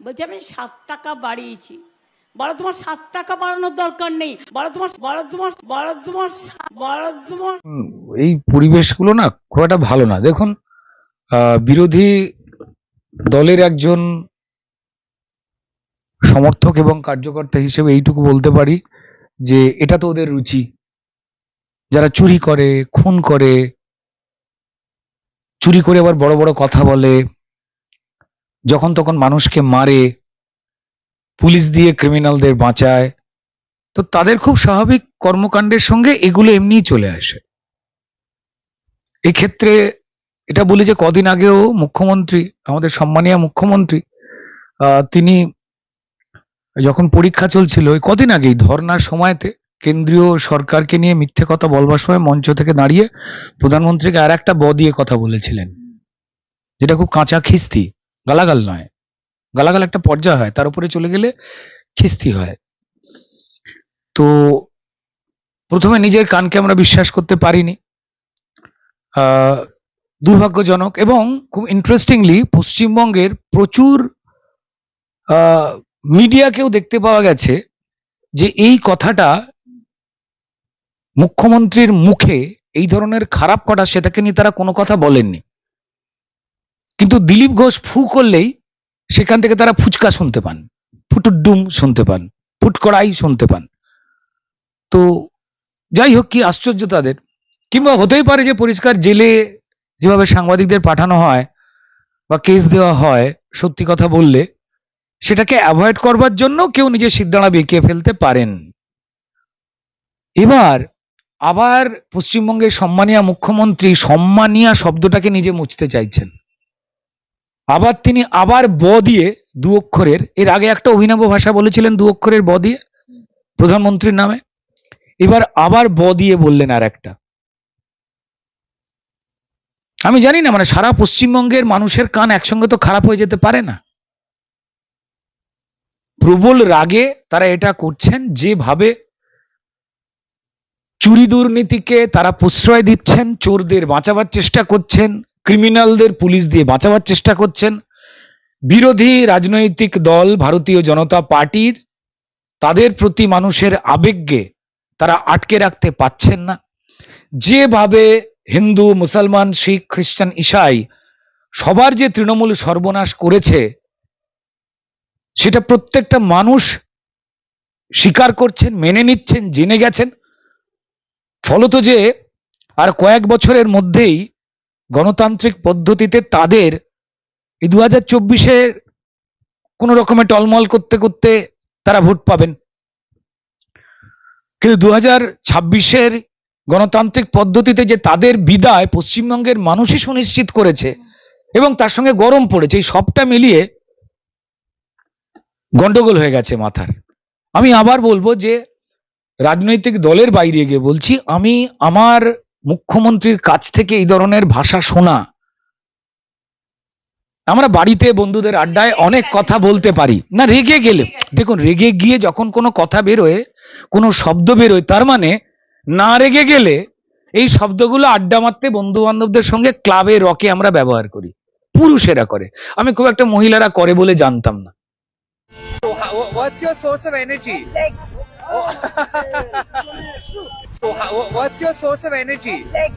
বলছে, আমি সাত টাকা বাড়িয়েছি। বলো তোমার সাত টাকা বাড়ানোর দরকার নেই। বলো তোমার বলো তোমার বলো তোমার বলো তোমার এই পরিবেশগুলো না খুব একটা ভালো না। দেখুন বিরোধী দলের একজন সমর্থক এবং কার্যকর্তা হিসেবে এইটুকু বলতে পারি যে, এটা তো ওদের রুচি। যারা চুরি করে, খুন করে, চুরি করে আবার বড় বড় কথা বলে যখন তখন মানুষকে মারে, পুলিশ দিয়ে ক্রিমিনালদের বাঁচায়, তো তাদের খুব স্বাভাবিক কর্মকাণ্ডের সঙ্গে এগুলো এমনিই চলে আসে। এক্ষেত্রে এটা বলি যে কদিন আগেও মুখ্যমন্ত্রী, আমাদের সম্মানীয় মুখ্যমন্ত্রী তিনি যখন পরীক্ষা চলছিল, ওই কদিন আগেই ধর্নার সময়তে কেন্দ্রীয় সরকারকে নিয়ে মিথ্যে কথা বলবার সময় মঞ্চ থেকে দাঁড়িয়ে প্রধানমন্ত্রীকে আর একটা ব দিয়ে কথা বলেছিলেন, যেটা খুব কাঁচা খিস্তি। গালাগাল নয়। গালাগাল একটা পর্যায় হয়, তার উপরে চলে গেলে খিস্তি হয়। তো প্রথমে নিজের কানকে আমরা বিশ্বাস করতে পারিনি। দুর্ভাগ্যজনক এবং খুব ইন্টারেস্টিংলি পশ্চিমবঙ্গের প্রচুর মিডিয়াকেও দেখতে পাওয়া গেছে যে এই কথাটা মুখ্যমন্ত্রীর মুখে এই ধরনের খারাপ কথা সেটাকে নিয়ে তারা কোনো কথা বলেননি। কিন্তু দিলীপ ঘোষ ফু করলেই সেখান থেকে তারা ফুচকা শুনতে পান ফুটুডুম শুনতে পান ফুটকড়াই শুনতে পান। তো যাই হোক, কি আশ্চর্য তাদের। কিংবা হতেই পারে যে পরিষ্কার জেলে যেভাবে সাংবাদিকদের পাঠানো হয় বা কেস দেওয়া হয় সত্যি কথা বললে, সেটাকে অ্যাভয়েড করবার জন্য কেউ নিজের সিদ্ধানা বেঁকিয়ে ফেলতে পারেন। এবার আবার পশ্চিমবঙ্গের সম্মানীয় মুখ্যমন্ত্রী সম্মানীয় শব্দটাকে নিজে মুছতে চাইছেন। আবার তিনি আবার ব দিয়ে দু অক্ষরের, এর আগে একটা অভিনব ভাষা বলেছিলেন দু অক্ষরের ব দিয়ে, প্রধানমন্ত্রীর নামে। এবার আবার ব দিয়ে বললেন আর একটা। আমি জানি না মানে সারা পশ্চিমবঙ্গের মানুষের কান একসঙ্গে তো খারাপ হয়ে যেতে পারে না। প্রবল রাগে তারা এটা করছেন, যেভাবে চুরি দুর্নীতিকে তারা প্রশ্রয় দিচ্ছেন, চোরদের বাঁচাবার চেষ্টা করছেন ক্রিমিনালদের পুলিশ দিয়ে বাঁচাবার চেষ্টা করছেন। বিরোধী রাজনৈতিক দল, ভারতীয় জনতা পার্টির, তাদের প্রতি মানুষের আবেগকে তারা আটকে রাখতে পাচ্ছেন না। যেভাবে হিন্দু, মুসলমান, শিখ, খ্রিস্টান, ইসাই সবার যে তৃণমূল সর্বনাশ করেছে, সেটা প্রত্যেকটা মানুষ স্বীকার করছেন, মেনে নিচ্ছেন, জেনে গেছেন। ফলত যে আর কয়েক বছরের মধ্যেই গণতান্ত্রিক পদ্ধতিতে তাদের এই দু হাজার চব্বিশের কোনো রকমে টলমল করতে করতে তারা ভোট পাবেন। কিন্তু দু হাজার ছাব্বিশের গণতান্ত্রিক পদ্ধতিতে যে তাদের বিদায় পশ্চিমবঙ্গের মানুষই সুনিশ্চিত করেছে এবং তার সঙ্গে গরম পড়েছে, এই সবটা মিলিয়ে গন্ডগোল হয়ে গেছে মাথার। আমি আবার বলব যে রাজনৈতিক দলের বাইরে গিয়ে বলছি, আমি আমার মুখ্যমন্ত্রীর কাছ থেকে এই ধরনের ভাষা শোনা। আমরা বাড়িতে বন্ধুদের আড্ডায় অনেক কথা বলতে পারি। না রেগে গেলে। দেখুন রেগে গিয়ে যখন কোনো কথা বেরোয় কোনো শব্দ বেরোয় তার মানে না রেগে গেলে এই শব্দগুলো আড্ডা মারতে বন্ধু বান্ধবদের সঙ্গে ক্লাবে রকে আমরা ব্যবহার করি। পুরুষেরা করে। আমি খুব একটা মহিলারা করে বলে জানতাম না। What's your source of energy? Sex. Oh. so, what's your source of energy? Sex.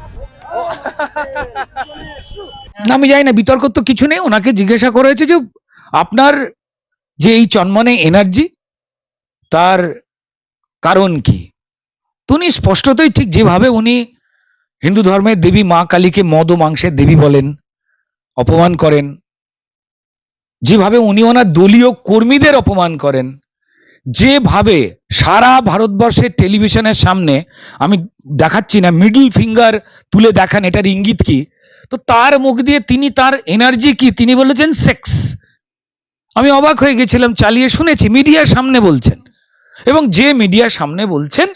আমি জানি না বিতর্ক তো কিছু নেই ওনাকে জিজ্ঞাসা করা হয়েছে যে আপনার যে এই চন্মনে এনার্জি তার কারণ কি উনি স্পষ্টতই ঠিক যেভাবে উনি হিন্দু ধর্মের দেবী মা কালীকে মদ ও মাংসের দেবী বলেন অপমান করেন যেভাবে উনি ওনার দলীয় কর্মীদের অপমান করেন যেভাবে সারা ভারতবর্ষের টেলিভিশনের সামনে আমি দেখাচ্ছি না মিডল ফিঙ্গার তুলে দেখান এটার ইঙ্গিত কি? তো তার মুখ দিয়ে তিনি তার এনার্জি কি? তিনি বলেছেন সেক্স আমি অবাক হয়ে গেছিলাম চালিয়ে শুনেছি মিডিয়ার সামনে বলছেন। এবং যে মিডিয়ার সামনে বলছেন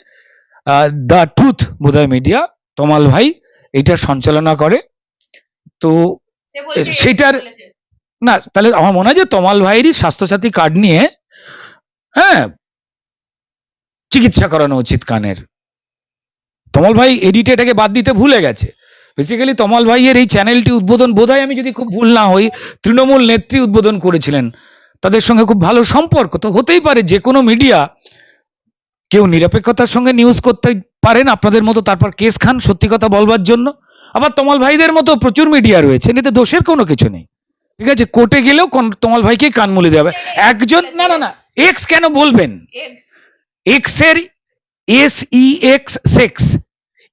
দ্য ট্রুথ বোধহয় মিডিয়া তমাল ভাই এটা সঞ্চালনা করে। তো সেটার না তাহলে আমার মনে হয় যে তমাল ভাইয়েরই স্বাস্থ্যসাথী কার্ড নিয়ে হ্যাঁ চিকিৎসা করানো উচিত কানের। তমাল ভাই এডিটে এটাকে বাদ দিতে ভুলে গেছে। বেসিক্যালি তমাল ভাইয়ের এই চ্যানেলটি উদ্বোধন বোধহয় আমি যদি খুব ভুল না হই, তৃণমূল নেত্রী উদ্বোধন করেছিলেন। তাদের সঙ্গে খুব ভালো সম্পর্ক তো হতেই পারে, যে কোনো মিডিয়া কেউ নিরপেক্ষতার সঙ্গে নিউজ করতে পারেন আপনাদের মতো, তারপর কেস খান সত্যি কথা বলবার জন্য। আবার তমাল ভাইদের মতো প্রচুর মিডিয়া রয়েছে, এতে দোষের কোনো কিছু নেই। ঠিক আছে, কোর্টে গেলেও তমাল ভাইকে কান মুলে দেবে একজন না না না এক্স কেন বলবেন? এক্সের S E X sex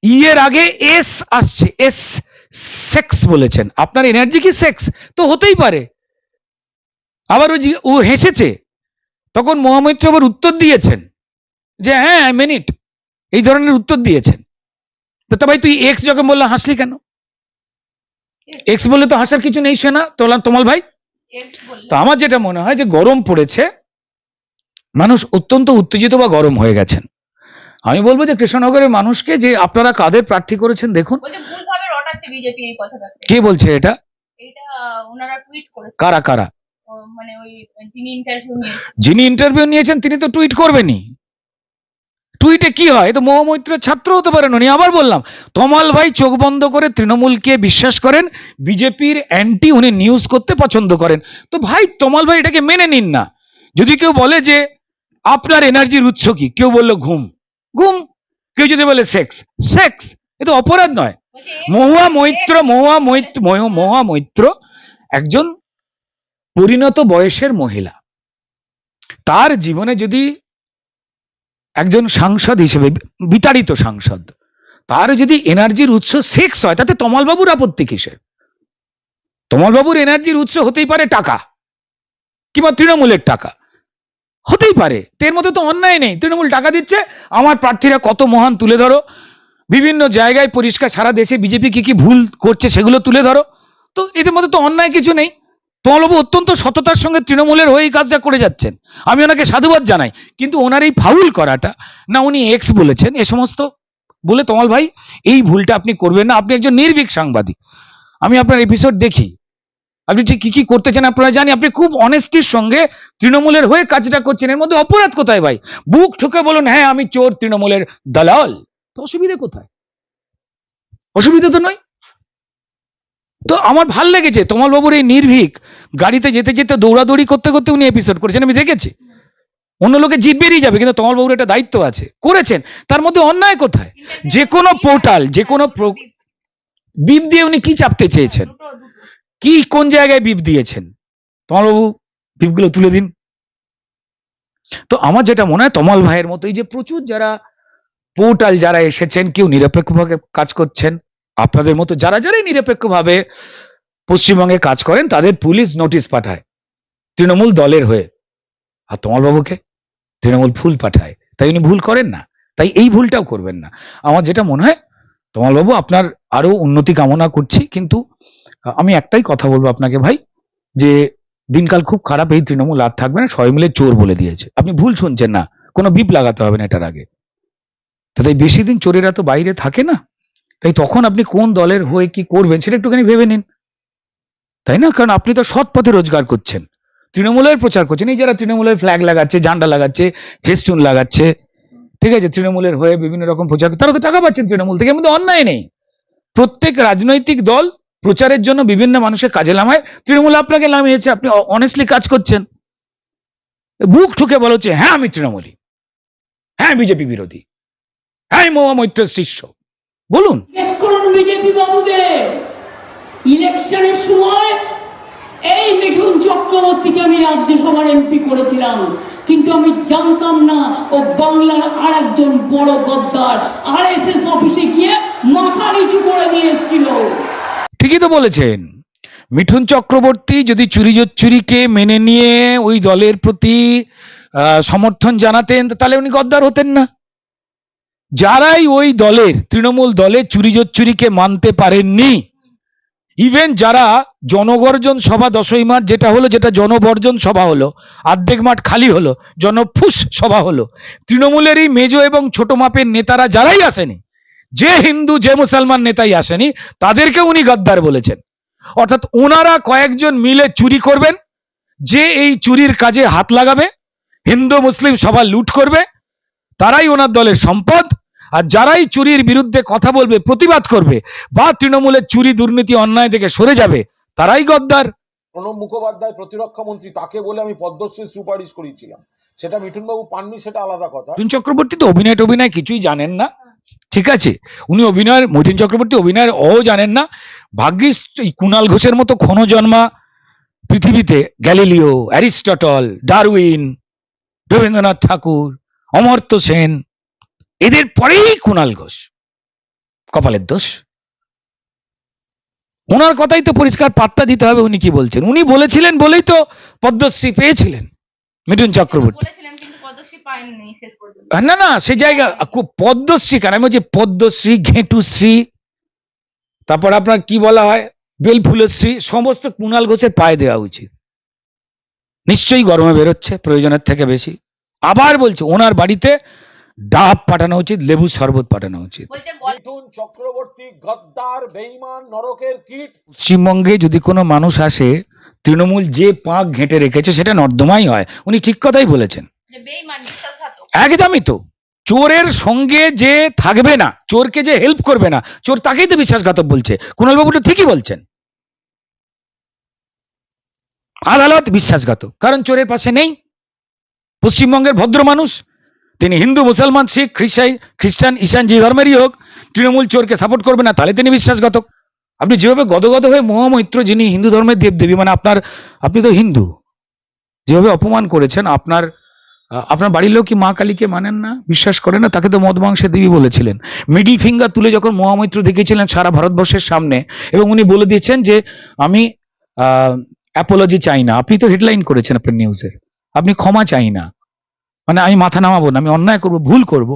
E এর আগে এস আসছে এস সেক্স বলেছেন। আপনার এনার্জি কি সেক্স তো হতেই পারে। আবার ও ও হেসেছে তখন মহামৈত্র আবার উত্তর দিয়েছেন যে হ্যাঁ মিনিট এই ধরনের উত্তর দিয়েছেন। তো ভাই তুই এক্স যখন বলল হাসলি কেন? এক্স বলে তো হাসার কিছু নেই শোনা তোলা তোমাল ভাই। তো আমার যেটা মনে হয় যে গরম পড়েছে মানুষ অত্যন্ত উত্তেজিত বা গরম হয়ে গেছেন। আমি বলব যে কৃষ্ণনগরের মানুষকে যে আপনারা কাদের প্রার্থী করেছেন দেখুন। কে বলছে এটা? কারা কারা? মানে যিনি ইন্টারভিউ নিয়েছে যিনি ইন্টারভিউ নিয়েছেন তিনি তো টুইট করবেনই। টুইটে কি হয়? তো মহামৈত্রের ছাত্র হতে পারেন। উনি আবার বললাম তমাল ভাই চোখ বন্ধ করে তৃণমূলকে বিশ্বাস করেন বিজেপির অ্যান্টি উনি নিউজ করতে পছন্দ করেন। তো ভাই তমাল ভাই এটাকে মেনে নিন না। যদি কেউ বলে যে আপনার এনার্জির উৎস কি? কেউ বলল ঘুম। ঘুম? কেউ যদি বলে সেক্স সেক্স, এ তো অপরাধ নয়। মহুয়া মৈত্র মহুয়া মৈত্র, মহ- মহুয়া মৈত্র, একজন পরিণত বয়সের মহিলা। তার জীবনে যদি একজন সাংসদ হিসেবে, বিতাড়িত সাংসদ, তার যদি এনার্জির উৎস সেক্স হয়, তাতে তমালবাবুর আপত্তি কিসের? তমালবাবুর এনার্জির উৎস হতেই পারে টাকা। কিংবা তৃণমূলের টাকা। হতেই পারে। এর মধ্যে তো অন্যায় নেই। তৃণমূল টাকা দিচ্ছে। আমার প্রার্থীরা কত মহান তুলে ধরো। বিভিন্ন জায়গায় পরিষ্কার সারা দেশে বিজেপি কি কি ভুল করছে সেগুলো তুলে ধরো। তো এদের মধ্যে তো অন্যায় কিছু নেই। তমালবাবু অত্যন্ত সততার সঙ্গে তৃণমূলের হয়ে কাজটা করে যাচ্ছেন। আমি ওনাকে সাধুবাদ জানাই। কিন্তু ওনার এই ফাউল করাটা, না উনি এক্স বলেছেন, এ সমস্ত বলে তমাল ভাই, এই ভুলটা আপনি করবেন না। আপনি একজন নির্ভীক সাংবাদিক। আমি আপনার এপিসোড দেখি। আপনি ঠিক কি কি করতেছেন আপনারা জানি আপনি খুব অনেস্টির সঙ্গে তৃণমূলের হয়ে কাজটা করছেন এর মধ্যে অপরাধ কোথায় ভাই? বুক ঠুকে বলুন হ্যাঁ আমি চোর তৃণমূলের দালাল। তো অসুবিধে কোথায়? অসুবিধা তো নয়। তো আমার ভালো লেগেছে তোমার বাবুর এই নির্ভীক গাড়িতে যেতে যেতে দৌড়াদৌড়ি করতে করতে উনি এপিসোড করেছেন আমি দেখেছি। অন্য লোকে জিত বেরিয়ে যাবে কিন্তু তোমার বাবুর একটা দায়িত্ব আছে। করেছেন তার মধ্যে অন্যায় কোথায়? যে কোনো পোর্টাল যে কোনো বিপ দিয়ে উনি কি চাপতে চেয়েছেন? কি, কোন জায়গায় বিপ দিয়েছেন? তোমার বাবু বিপগুলো তুলে দিন। তো আমার যেটা মনে হয়, তমাল ভাইয়ের মতো এই যে প্রচুর যারা পোর্টাল যারা এসেছেন, কেউ নিরপেক্ষভাবে কাজ করছেন, আপনাদের মতো যারা যারাই নিরপেক্ষভাবে পশ্চিমবঙ্গে কাজ করেন, তাদের পুলিশ নোটিশ পাঠায়, তৃণমূল দলের হয়ে। আর তমাল বাবুকে তৃণমূল ফুল পাঠায়। তাই উনি ভুল করেন না। তাই এই ভুলটাও করবেন না। আমার যেটা মনে হয় তমাল বাবু আপনার আরও উন্নতি কামনা করছি, কিন্তু আমি একটাই কথা বলব আপনাকে ভাই, যে দিনকাল খুব খারাপ, এই তৃণমূল আর থাকবে না, সবাই মিলে চোর বলে দিয়েছে। আপনি ভুল শুনছেন না, কোনো বিপ লাগাতে হবে না এটার আগে। তো তাই বেশি দিন চোরেরা তো বাইরে থাকে না, তাই তখন আপনি কোন দলের হয়ে কি করবেন সেটা একটুখানি ভেবে নিন। তাই না? কারণ আপনি তো সৎ পথে রোজগার করছেন। তৃণমূলের প্রচার করছেন, এই যারা তৃণমূলের ফ্ল্যাগ লাগাচ্ছে, ঝান্ডা লাগাচ্ছে ফেস্টুন লাগাচ্ছে, ঠিক আছে, তৃণমূলের হয়ে বিভিন্ন রকম প্রচার তারা তো টাকা পাচ্ছেন তৃণমূল থেকে মধ্যে অন্যায় নেই। প্রত্যেক রাজনৈতিক দল প্রচারের জন্য বিভিন্ন মানুষের কাজে নামায়। তৃণমূল আপনাকে নামিয়েছে, আপনি অনেস্টলি কাজ করছেন। বুক ঠুকে বলো যে হ্যাঁ আমি তৃণমূলী হ্যাঁ বিজেপি বিরোধী। হ্যাঁ মহুয়া মৈত্রের শিষ্য। বলুন। বিজেপি বাবুদের ইলেকশনের সময় এই মিঠুন চক্রবর্তীকে আমি রাজ্যসভার এমপি করেছিলাম। কিন্তু আমি জানতাম না ও বাংলার আর বড় গদ্দার আর এস এস অফিসে গিয়ে মাথা নিচু করে দিয়ে এসেছিল। ঠিকই তো বলেছেন। মিঠুন চক্রবর্তী যদি চুরি চুরিকে মেনে নিয়ে ওই দলের প্রতি সমর্থন জানাতেন তাহলে উনি গদ্দার হতেন না। যারাই ওই দলের, তৃণমূল দলে চুরি চুরিকে মানতে পারেননি ইভেন যারা জনগর্জন সভা দশই মাঠ যেটা হলো, যেটা জনবর্জন সভা হলো অর্ধেক মাঠ খালি হলো, জনফুস সভা হলো, তৃণমূলেরই মেজ এবং ছোট মাপের নেতারা যারাই আসেনি যে হিন্দু যে মুসলমান নেতাই আসেনি তাদেরকে উনি গদ্দার বলেছেন। অর্থাৎ ওনারা কয়েকজন মিলে চুরি করবেন যে এই চুরির কাজে হাত লাগাবে হিন্দু মুসলিম সবার লুট করবে তারাই ওনার দলের সম্পদ আর যারাই চুরির বিরুদ্ধে কথা বলবে প্রতিবাদ করবে বা তৃণমূলের চুরি দুর্নীতি অন্যায় থেকে সরে যাবে তারাই গদ্দার। প্রণব মুখোপাধ্যায় প্রতিরক্ষা মন্ত্রী তাকে বলে আমি পদ্মশ্রী সুপারিশ করেছিলাম। সেটা মিঠুনবাবু পাননি সেটা আলাদা কথা। চক্রবর্তী তো অভিনয় টভিনয় কিছুই জানেন না। ঠিক আছে? উনি অভিনয়ের মিঠুন চক্রবর্তী অভিনয়ের অ জানেন না। ভাগ্যিস এই কুণাল ঘোষের মতো ক্ষণজন্মা পৃথিবীতে Galileo, Aristotle, Darwin, Rabindranath Thakur, Amartya Sen, এদের পরেই কুণাল ঘোষ। কপালের দোষ। ওনার কথাই তো পরিষ্কার পাত্তা দিতে হবে, উনি কি বলছেন? উনি বলেছিলেন বলেই তো পদ্মশ্রী পেয়েছিলেন, মিঠুন চক্রবর্তী বলেছিলেন কিন্তু পদ্মশ্রী পায়নি শেষ পর্যন্ত না না সে জায়গা পদ্মশ্রী কেন? আমি বলছি পদ্মশ্রী ঘেঁটুশ্রী তারপর আপনার কি বলা হয়? বেলফুলশ্রী সমস্ত কুণাল ঘোষের পায়ে দেওয়া উচিত। নিশ্চয়ই গরমে বেরোচ্ছে প্রয়োজনের থেকে বেশি। আবার বলছে ওনার বাড়িতে ডাব পাঠানো উচিত লেবু শরবত পাঠানো উচিত। চক্রবর্তী গদ্দার বেঈমান নরকের কীট। পশ্চিমবঙ্গে যদি কোনো মানুষ আসে তৃণমূল যে পাক ঘেঁটে রেখেছে সেটা নর্দমাই হয়। উনি ঠিক কথাই বলেছেন। বেইমান একদমই তো। চোরের সঙ্গে যে থাকবে না, চোরকে যে হেল্প করবে না, চোর তাকেই তো বিশ্বাসঘাতক বলছে। কুণালবাবু তো ঠিকই বলছেন। আদালত বিশ্বাসঘাতক, কারণ চোরের পাশে নেই। পশ্চিমবঙ্গের ভদ্র মানুষ, তিনি হিন্দু, মুসলমান, শিখ, খ্রিস্টাই, খ্রিস্টান, ঈশান, যে ধর্মেরই হোক, তৃণমূল চোরকে সাপোর্ট করবে না, তাহলে তিনি বিশ্বাসঘাতক। আপনি যেভাবে গদগদ হয়ে মহামৈত্র, যিনি হিন্দু ধর্মের দেবদেবী মানে আপনার, আপনি তো হিন্দু, যেভাবে অপমান করেছেন, আপনার আপনার বাড়ির লোক কি মা কালীকে মানেন না, বিশ্বাস করেন না? তাকে তো মদ মাংসের দেবী বলেছিলেন। মিডিল ফিঙ্গার তুলে যখন মহামৈত্র দেখিয়েছিলেন সারা ভারতবর্ষের সামনে, এবং উনি বলে দিয়েছেন যে, আমি অ্যাপোলজি চাই না। আপনি তো হেডলাইন করেছেন আপনার নিউজে আপনি ক্ষমা চাই না। মানে আমি মাথা নামাবো না, আমি অন্যায় করব, ভুল করব।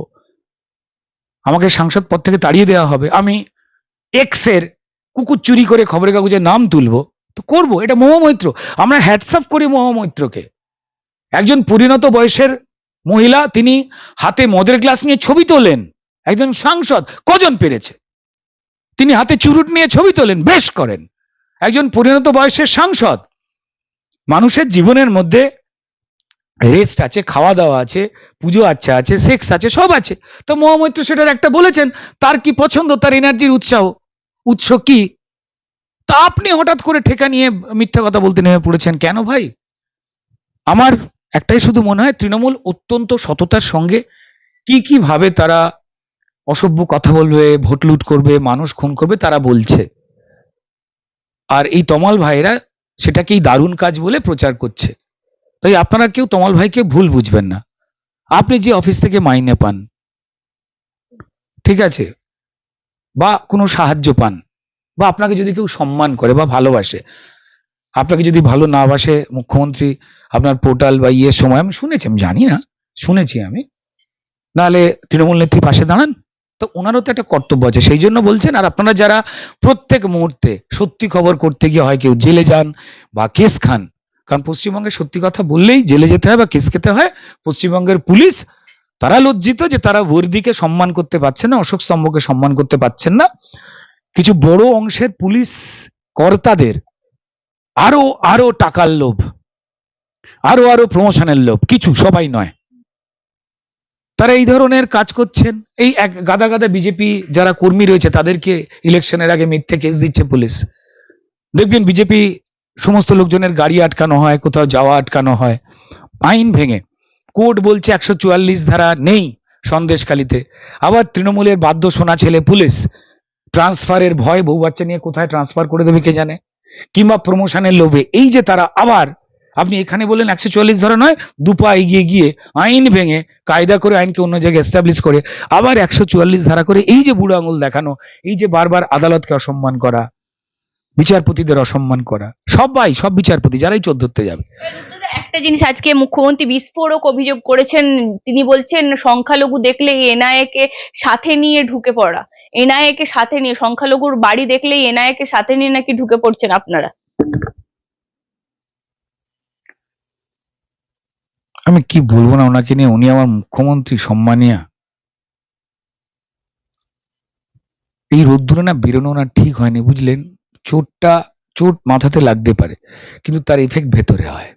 আমাকে সাংসদ পদ থেকে তাড়িয়ে দেওয়া হবে। আমি এক্সের কুকুর চুরি করে খবরের কাগজে নাম তুলবো। তো করব, এটা মহামৈত্র। আমরা হ্যাটসঅ্যাপ করি মহামৈত্রকে। একজন পরিণত বয়সের মহিলা, তিনি হাতে মদের গ্লাস নিয়ে ছবি তোলেন। একজন সাংসদ, কজন পেরেছে? তিনি হাতে চুরুট নিয়ে ছবি তোলেন, বেশ করেন। একজন পরিণত বয়সের সাংসদ, মানুষের জীবনের মধ্যে রেস্ট আছে খাওয়া দাওয়া আছে, পুজো আচ্ছা আছে সেক্স আছে, সব আছে। তো মহামৈত্র সেটার একটা বলেছেন, তার কি পছন্দ? তার এনার্জির উৎসাহ, উৎস কি? তা আপনি হঠাৎ করে ঠেকা নিয়ে মিথ্যা কথা বলতে নেমে পড়েছেন কেন ভাই? আমার একটাই শুধু মনে হয় তৃণমূল অত্যন্ত সততার সঙ্গে কি কি ভাবে তারা অসভ্য কথা বলবে, ভোট লুট করবে, মানুষ খুন করবে, তারা বলছে। আর এই তমাল ভাইরা সেটাকেই দারুণ কাজ বলে প্রচার করছে। তাই আপনারা কেউ তমাল ভাইকে ভুল বুঝবেন না। আপনি যে অফিস থেকে মাইনে পান, ঠিক আছে, বা কোনো সাহায্য পান, বা আপনাকে যদি কেউ সম্মান করে বা ভালোবাসে আপনাকে যদি ভালো না বাসে মুখ্যমন্ত্রী আপনার পোর্টাল বা ইয়ের সময়, আমি শুনেছি, আমি জানি না, শুনেছি আমি। নাহলে তৃণমূল নেত্রী পাশে দাঁড়ান। তো ওনারও তো একটা কর্তব্য আছে, সেই জন্য বলছেন, আর আপনারা যারা প্রত্যেক মুহূর্তে সত্যি খবর করতে গিয়ে হয় কেউ জেলে যান বা কেস খান, কারণ পশ্চিমবঙ্গে সত্যি কথা বললেই জেলে যেতে হয় বা কেস খেতে হয়, পশ্চিমবঙ্গের পুলিশ, তারা লজ্জিত যে তারা বর্দিকে সম্মান করতে পারছে না, অশোক স্তম্ভকে সম্মান করতে পারছেন না। কিছু বড় অংশের পুলিশ কর্তাদের আরও আরও টাকার লোভ, আরও আরও প্রমোশনের লোভ, কিছু, সবাই নয়। তারা এই ধরনের কাজ করছেন। এই এক গাদা গাদা বিজেপি যারা কর্মী রয়েছে, তাদেরকে ইলেকশনের আগে মিথ্যে কেস দিচ্ছে পুলিশ। দেখবেন বিজেপি সমস্ত লোকজনের গাড়ি আটকানো হয়, কোথাও যাওয়া আটকানো হয়। আইন ভেঙে। কোর্ট বলছে একশো চুয়াল্লিশ ধারা নেই সন্দেশখালিতে। আবার তৃণমূলের বাদ্য শোনা ছেলে পুলিশ ট্রান্সফারের ভয় বউ বাচ্চা নিয়ে কোথায় ট্রান্সফার করে দেবে কে জানে? কিংবা প্রমোশনের লোভে। এই যে তারা আবার, আপনি এখানে বললেন একশো চল্লিশ ধরে নয়, দুপা এগিয়ে গিয়ে আইন ভেঙে কায়দা করে আইনকে অন্য জায়গায় এস্টাবলিশ করে, আবার একশো চুয়াল্লিশ ধারা করে এই যে বুড়ো আঙুল দেখানো, এই যে বারবার আদালতকে অসম্মান করা, বিচারপতিদের অসম্মান করা, সবাই, সব বিচারপতি, যারাই চোদ্দতে যাবে। একটা জিনিস আজকে মুখ্যমন্ত্রী বিস্ফোরক অভিযোগ করেছেন। তিনি বলছেন, সংখ্যালঘু দেখলে এনআইএ কে সাথে নিয়ে ঢুকে পড়া। এনআইএ কে সাথে নিয়ে, সংখ্যালঘুর বাড়ি দেখলেই এনআইএ কে সাথে নিয়ে নাকি ঢুকে পড়ছেন আপনারা? আমি কি বলব না ওনাকে নিয়ে? উনি আমার মুখ্যমন্ত্রী, সম্মানিয়া। এই রোদ্দুরে না বেরোনো না ঠিক হয়নি, বুঝলেন? চোটটা, চোট মাথাতে লাগতে পারে, কিন্তু তার এফেক্ট ভেতরে হয়।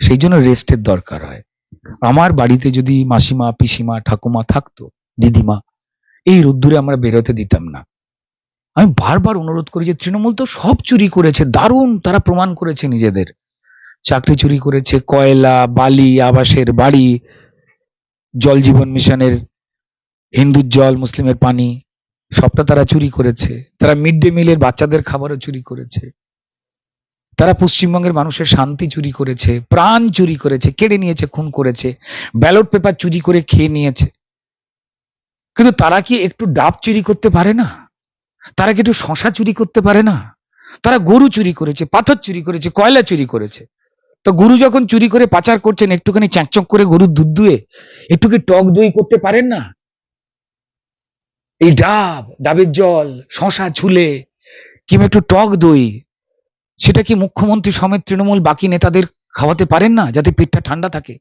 সেই জন্য রেস্টের দরকার হয়। আমার বাড়িতে যদি মাসিমা, পিসিমা, ঠাকুমা থাকতো, দিদিমা, এই রোদ্দুরে আমরা বেরোতে দিতাম না। আমি বারবার অনুরোধ করি যে তৃণমূল তো সব চুরি করেছে, দারুণ তারা প্রমাণ করেছে নিজেদের। চাকরি চুরি করেছে, কয়লা, বালি, আবাসের বাড়ি, জল জীবন মিশনের হিন্দুর জল, মুসলিমের পানি, সবটা তারা চুরি করেছে। তারা মিড ডে মিলের বাচ্চাদের খাবারও চুরি করেছে। তারা পশ্চিমবঙ্গের মানুষের শান্তি চুরি করেছে, প্রাণ চুরি করেছে, কেড়ে নিয়েছে, খুন করেছে, ব্যালট পেপার চুরি করে খেয়ে নিয়েছে। কিন্তু তারা কি একটু ডাব চুরি করতে পারে না? তারা কি একটু শশা চুরি করতে পারে না? তারা গরু চুরি করেছে, পাথর চুরি করেছে, কয়লা চুরি করেছে। তো গরু যখন চুরি করে পাচার করছেন, একটুখানি চ্যাঁকচক করে গরুর দুধ দুয়ে, একটু কি টক দই করতে পারেন না? এই ডাব, ডাবের জল, শশা, ছুলে, কিংবা একটু টক দই সেটা কি মুখ্যমন্ত্রী সমেত তৃণমূল বাকি নেতাদের খাওয়াতে পারেন না? যাতে পেটটা ঠান্ডা থাকে।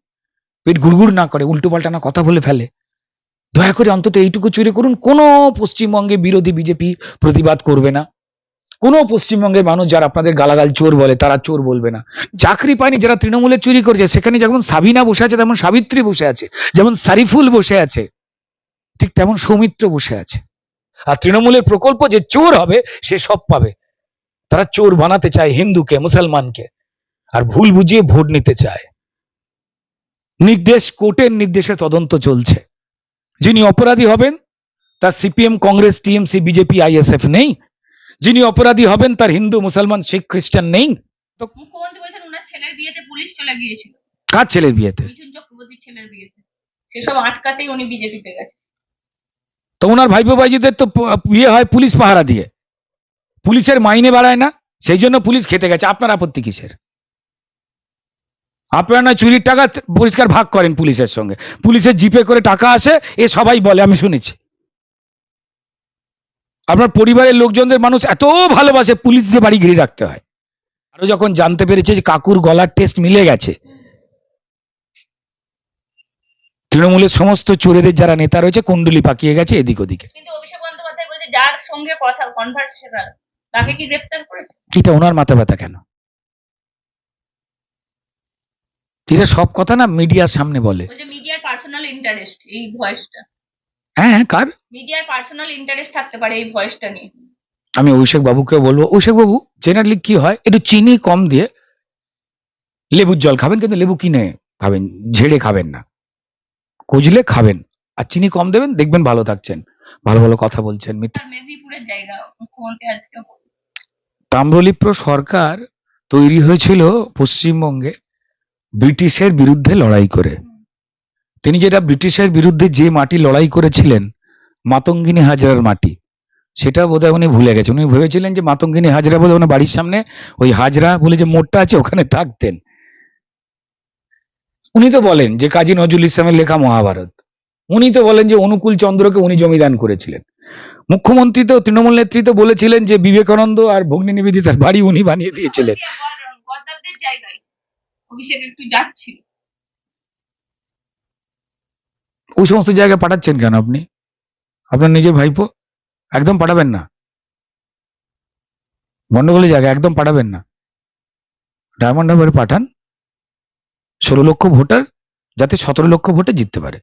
পেট গুড়গুড় না করে, উল্টো পাল্টা না কথা বলে ফেলে। দয়া করে অন্তত এইটুকু চুরি করুন। কোনো পশ্চিমবঙ্গে বিরোধী বিজেপি প্রতিবাদ করবে না। কোনো পশ্চিমবঙ্গের মানুষ যারা আপনাদের গালাগাল চোর বলে, তারা চোর বলবে না। চাকরি পায়নি যারা তৃণমূলে চুরি করেছে, সেখানে যেমন সাবিনা বসে আছে, তেমন সাবিত্রী বসে আছে। যেমন সারিফুল বসে আছে, ঠিক তেমন সৌমিত্র বসে আছে। আর তৃণমূলের প্রকল্প যে চোর হবে, সে সব পাবে। তারা চোর বানাতে চায় হিন্দুকে মুসলমানকে আর ভুল বুঝিয়ে ভোট নিতে চায়। নির্দেশ কোর্টের নির্দেশে তদন্ত চলছে। যিনি অপরাধী হবেন তার CPM Congress TMC BJP ISF নেই। যিনি অপরাধী হবেন তার হিন্দু মুসলমান শিখ খ্রিস্টান নেই। কার ছেলের বিয়েতে? তো ওনার ভাইপো ভাইজিদের তো বিয়ে হয় পুলিশ পাহারা দিয়ে। পুলিশের মাইনে বাড়ায় না, সেই জন্য পুলিশ খেতে গেছে। আপনার আপত্তি কিসের? আপনারা নয়, চুরির টাকা পরিষ্কার ভাগ করেন পুলিশের সঙ্গে। পুলিশের জিপে করে টাকা আসে, এ সবাই বলে, আমি শুনেছি। আপনার পরিবারের লোকজনদের মানুষ এত ভালোবাসে পুলিশ দিয়ে বাড়ি ঘিরে রাখতে হয়। আরও যখন জানতে পেরেছে যে কাকুর গলার টেস্ট মিলে গেছে, তৃণমূলের সমস্ত চোরেদের যারা নেতা রয়েছে, কুণ্ডলি পাকিয়ে গেছে এদিক ওদিকে। যার সঙ্গে কথা কনভারসেশন তাকে কি গ্রেফতার করেছে? এটা ওনার মাথা ব্যথা কেন? এটা সব কথা না মিডিয়ার সামনে বলে। বলছে মিডিয়ার পার্সোনাল ইন্টারেস্ট এই ভয়েসটা। হ্যাঁ হ্যাঁ কার? মিডিয়ার পার্সোনাল ইন্টারেস্ট থাকতে পারে এই ভয়েসটা নিয়ে। আমি অভিষেক বাবুকে বলব। অভিষেক বাবু জেনারেলি কি হয় একটু চিনি কম দিয়ে লেবুর জল খাবেন কিন্তু লেবু কিনে খাবেন ঝেড়ে খাবেন না। কুজলে খাবেন আর চিনি কম দেবেন দেখবেন ভালো থাকছেন। ভালো ভালো কথা বলছেন মিথ্যা। মেদিনীপুরের জায়গা আজকে। তাম্রলিপ্র সরকার তৈরি হয়েছিল পশ্চিমবঙ্গে ব্রিটিশের বিরুদ্ধে লড়াই করে। তিনি যেটা ব্রিটিশের বিরুদ্ধে যে মাটি লড়াই করেছিলেন, মাতঙ্গিনী হাজরার মাটি, সেটা বোধহয় উনি ভুলে গেছেন। উনি ভেবেছিলেন যে মাতঙ্গিনী হাজরা বলে ওনার বাড়ির সামনে ওই হাজরা বলে যে মোড়টা আছে ওখানে থাকতেন। উনি তো বলেন যে কাজী নজরুল ইসলামের লেখা মহাভারত, উনি তো বলেন যে অনুকূল চন্দ্রকে উনি জমিদান করেছিলেন। মুখ্যমন্ত্রী তো তৃণমূল নেত্রী তো বলেছিলেন যে বিবেকানন্দ আর ভগ্নী নিবেদিতার বাড়ি উনি বানিয়ে দিয়েছিলেন। ওই সমস্ত জায়গায় পাঠাচ্ছেন কেন আপনি? আপনার নিজের ভাইপো? একদম পাঠাবেন না? গন্ডগোলের জায়গায় একদম পাঠাবেন না? ডায়মন্ড হারবারে পাঠান ষোলো লক্ষ ভোটার যাতে সতেরো লক্ষ ভোটে জিততে পারে।